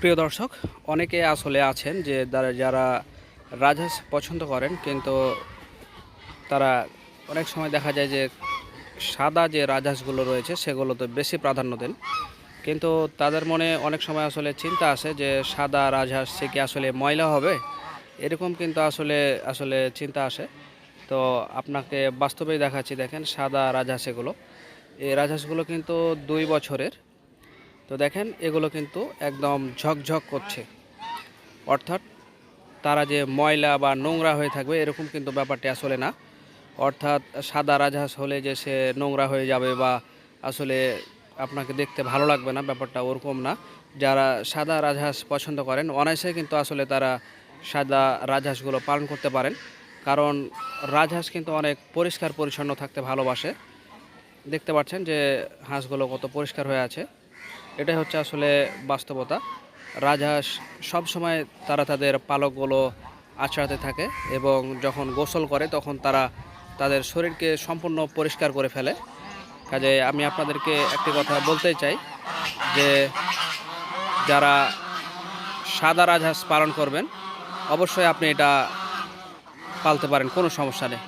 প্রিয় দর্শক, অনেকে আসলে আছেন যে যারা- রাজহাঁস পছন্দ করেন, কিন্তু তারা অনেক সময় দেখা যায় যে সাদা যে রাজহাঁসগুলো রয়েছে সেগুলোতে বেশি প্রাধান্য দেন। কিন্তু তাদের মনে অনেক সময় আসলে চিন্তা আসে যে সাদা রাজহাঁস সে কি আসলে ময়লা হবে? এরকম কিন্তু আসলে আসলে চিন্তা আসে। তো আপনাকে বাস্তবেই দেখাচ্ছি, দেখেন সাদা রাজহাঁস এগুলো। এই রাজহাঁসগুলো কিন্তু দুই বছরের। তো দেখেন, এগুলো কিন্তু একদম ঝকঝক করছে। অর্থাৎ তারা যে ময়লা বা নোংরা হয়ে থাকবে, এরকম কিন্তু ব্যাপারটি আসলে না। অর্থাৎ সাদা রাজহাঁস হলে যে সে নোংরা হয়ে যাবে বা আসলে আপনাকে দেখতে ভালো লাগবে না, ব্যাপারটা ওরকম না। যারা সাদা রাজহাঁস পছন্দ করেন, অনায়াসে কিন্তু আসলে তারা সাদা রাজহাঁসগুলো পালন করতে পারেন। কারণ রাজহাঁস কিন্তু অনেক পরিষ্কার পরিচ্ছন্ন থাকতে ভালোবাসে। দেখতে পাচ্ছেন যে হাঁসগুলো কত পরিষ্কার হয়ে আছে। এটাই হচ্ছে আসলে বাস্তবতা। রাজহাঁস সবসময় তারা তাদের পালকগুলো আছড়াতে থাকে এবং যখন গোসল করে তখন তারা তাদের শরীরকে সম্পূর্ণ পরিষ্কার করে ফেলে। কাজে আমি আপনাদেরকে একটি কথা বলতে চাই যে, যারা সাদা রাজহাঁস পালন করবেন, অবশ্যই আপনি এটা পালতে পারেন, কোনো সমস্যা নেই।